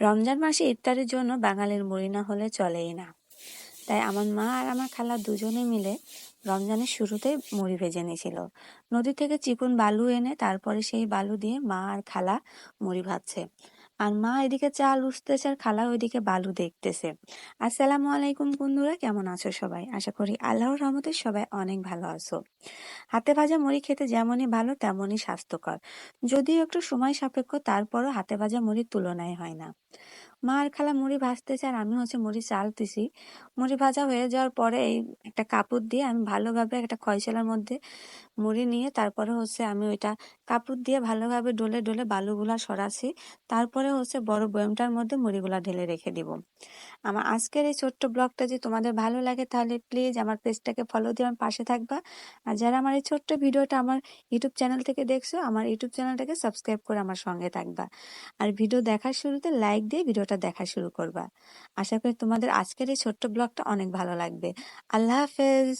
রমজান মাসে ইফতারের জন্য বাঙালির মুড়ি না হলে চলেই না। তাই আমার মা আর আমার খালা দুজনে মিলে রমজানের শুরুতেই মুড়ি ভেজে নিয়েছিল। নদী থেকে চিকন বালু এনে তারপরে সেই বালু দিয়ে মা আর খালা মুড়ি ভাজছে। আর মা এদিকে চাল উঠতেছে আর খালা ওইদিকে বালু দেখতেছে। আসসালামু আলাইকুম বন্ধুরা, কেমন আছো সবাই? আশা করি আল্লাহর রহমতে সবাই অনেক ভালো আছো। হাতে ভাজা মুড়ি খেতে যেমনই ভালো, তেমনই স্বাস্থ্যকর। যদিও একটু সময় সাপেক্ষ, তারপরও হাতে ভাজা মুড়ির তুলনায় হয় না। মা আর খালা মুড়ি ভাজতেছে আর আমি হচ্ছে মুড়ি চালতেছি। মুড়ি ভাজা হয়ে যাওয়ার পরে এই একটা কাপড় দিয়ে আমি ভালোভাবে একটা খয়শালার মধ্যে মুড়ি নিয়ে তারপরে হচ্ছে আমি ওইটা কাপড় দিয়ে ভালোভাবে ডলে ডলে বালুগুলা সরাছি তারপরে হচ্ছে বড় বয়মটার মধ্যে মুড়িগুলা ঢেলে রেখে দিব। আমার আজকের এই ছোট্ট ব্লগটা যদি তোমাদের ভালো লাগে তাহলে প্লিজ আমার পেজটাকে ফলো দিয়ে আমার পাশে থাকবা। আর যারা আমার এই ছোট্ট ভিডিওটা আমার ইউটিউব চ্যানেল থেকে দেখছ, আমার ইউটিউব চ্যানেলটাকে সাবস্ক্রাইব করে আমার সঙ্গে থাকবা। আর ভিডিও দেখার শুরুতে লাইক দিয়ে ভিডিওটা দেখা শুরু করবা। আশা করি তোমাদের আজকের এই ছোট্ট ব্লগটা অনেক ভালো লাগবে। আল্লাহ হাফেজ।